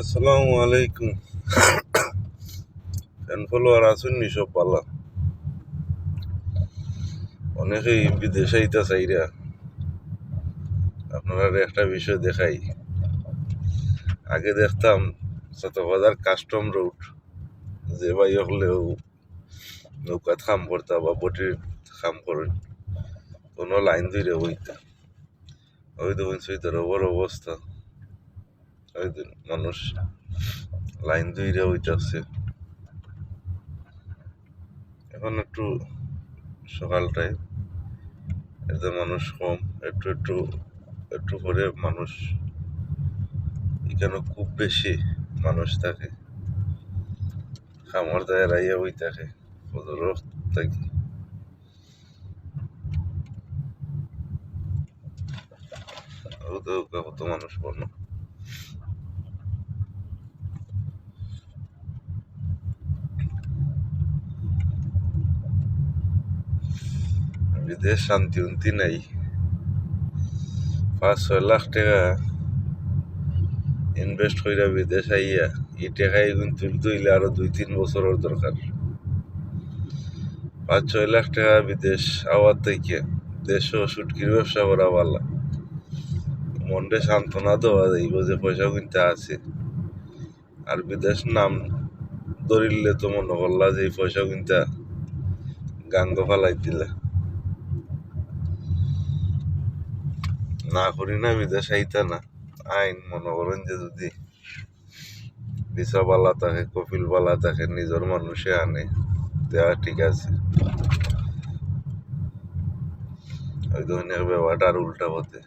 আসসালামু আলাইকুম। Fan follower আসুন নি সব পালা অনেকেই বিদেশে আইতা চাইরা। আপনারা একটা বিষয় দেখাই। আগে দেখতাম বাজার কাস্টম রুট যে ভাই হলেও নৌকাত খাম করতা বা বটির খাম করেন, কোনো লাইন ধরে হইতা ওই দেখুন সুইতার অবস্থা। দিন মানুষ লাইন ধরে হইতাছে এখন একটু সকাল টাইম এতে মানুষ কম। একটু একটু একটু করে মানুষ, এখানে খুব বেশি মানুষ থাকে। খামার দায় রাইয়া ওই থাকে ফজরও থাকি। কত মানুষ বর্ণ বিদেশ শান্তি উন্তি নাই। পাঁচ ছয় লাখ টাকা ইনভেস্ট কইরা বিদেশ আইয়া এই টাকাই কিন্তু তুললে আরও দুই তিন বছরের দরকার। পাঁচ ছয় লাখ টাকা বিদেশ আওয়ার থেকে দেশ সুটকির ব্যবসা করা ভালো। মনটা সান্ত্বনা দেওয়া যাইব যে পয়সা কিনতে আছে। আর বিদেশ নাম ধরিলে তো মনে করলা যে পয়সা কিনতে গাঙ্গ ফালাই দিলা। না করি না বিদেশ আইতা না। আইন মনে করেন যে যদি বিসা বালা থাকে কপিল বালা থাকে, নিজের মানুষে আনে দেওয়া ঠিক আছে। ওই ধরনের ব্যাপারটা আর উল্টা হতে